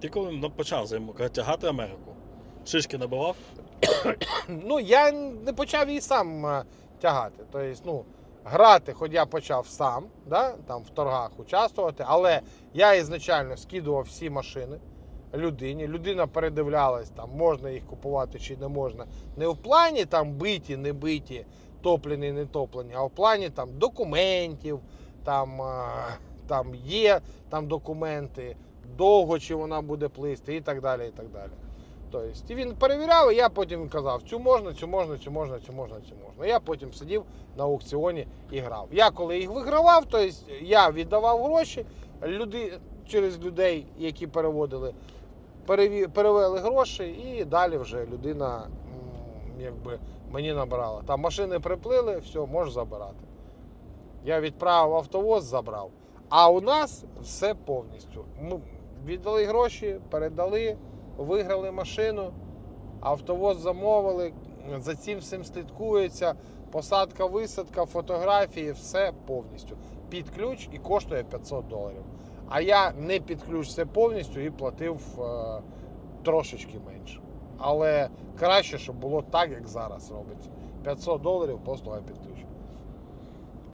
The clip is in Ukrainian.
Ти коли почав тягати Америку? Шишки набивав? Ну, я не почав її сам е, тягати. Тобто, ну, грати, хоч я почав сам, да, там в торгах участвувати, але я ізначально скидував всі машини людині. Людина передивлялась, там, можна їх купувати чи не можна. Не в плані там биті, не биті, топлені, не топлені, а в плані там документів, там, е, там є там документи, довго чи вона буде плисти і так далі. і так далі. Тобто, він перевіряв, і я потім казав, цю можна, цю можна, цю можна, цю можна, цю можна. Я потім сидів на аукціоні і грав. Я коли їх вигравав, то есть я віддавав гроші люди, через людей, які переводили, перевели гроші, і далі вже людина якби, мені набрала. Там машини приплили, все, можеш забирати. Я відправив автовоз, забрав. А у нас все повністю. Віддали гроші, передали, виграли машину, автовоз замовили, за цим всім слідкується, посадка, висадка, фотографії, все повністю. Під ключ і коштує 500 доларів. А я не під ключ все повністю і платив е, трошечки менше. Але краще, щоб було так, як зараз робиться. 500 доларів послуга під ключ.